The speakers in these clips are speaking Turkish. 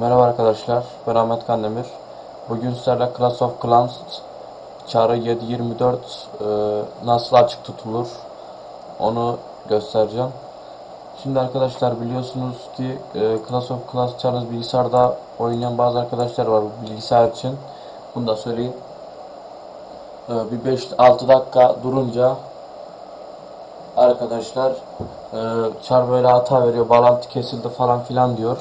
Merhaba arkadaşlar, ben Ahmet Kandemir. Bugün sizlerle Clash of Clans Çağrı 724 e, nasıl açık tutulur onu göstereceğim. Şimdi arkadaşlar biliyorsunuz ki e, Clash of Clans Çağrı bilgisayarda oynayan bazı arkadaşlar var bu bilgisayar için. Bunu da söyleyeyim. E, bir 5-6 dakika durunca arkadaşlar e, Çar böyle hata veriyor, bağlantı kesildi falan filan diyor.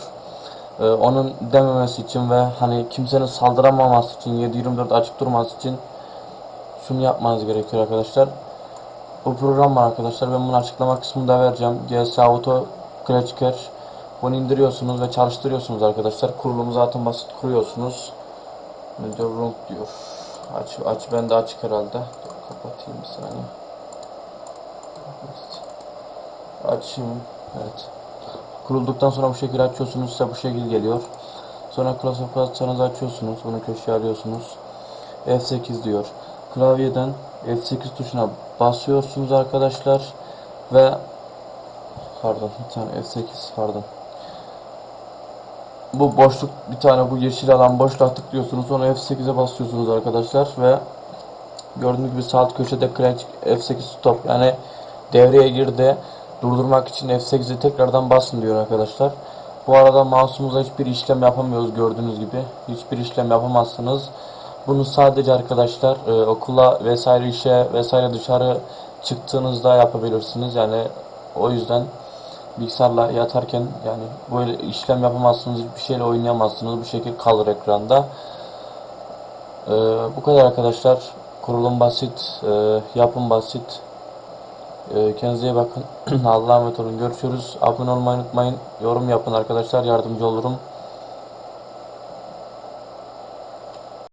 Ee, onun dememesi için ve hani kimsenin saldıramaması için 7-24 açık durması için şunu yapmanız gerekiyor arkadaşlar. Bu program var arkadaşlar. Ben bunu açıklama kısmında vereceğim. GS Auto Cracker. Bunu indiriyorsunuz ve çalıştırıyorsunuz arkadaşlar. Kurulumu zaten basit kuruyorsunuz. Diyor? Root diyor. Aç, aç ben de açık herhalde. Dur, kapatayım bir saniye. Açayım. Evet. Kurulduktan sonra bu şekilde açıyorsunuz size bu şekil geliyor. Sonra Clans çanınızı açıyorsunuz. Bunu köşeye alıyorsunuz. F8 diyor. Klavyeden F8 tuşuna basıyorsunuz arkadaşlar. Ve pardon bir tane F8 pardon. Bu boşluk bir tane bu yeşil alan boşluğa tıklıyorsunuz. Sonra F8'e basıyorsunuz arkadaşlar ve gördüğünüz gibi sağ köşede Cranch F8 stop yani devreye girdi. Durdurmak için F8'e tekrardan basın diyor arkadaşlar. Bu arada mouse'umuzla hiçbir işlem yapamıyoruz gördüğünüz gibi. Hiçbir işlem yapamazsınız. Bunu sadece arkadaşlar e, okula vesaire işe vesaire dışarı çıktığınızda yapabilirsiniz. Yani o yüzden bilgisayarla yatarken yani böyle işlem yapamazsınız, hiçbir şeyle oynayamazsınız. Bu şekilde kalır ekranda. E, bu kadar arkadaşlar. Kurulum basit, e, yapım basit. Ee, Kendinize bakın. Allah'a emanet olun. Görüşürüz. Abone olmayı unutmayın. Yorum yapın arkadaşlar. Yardımcı olurum.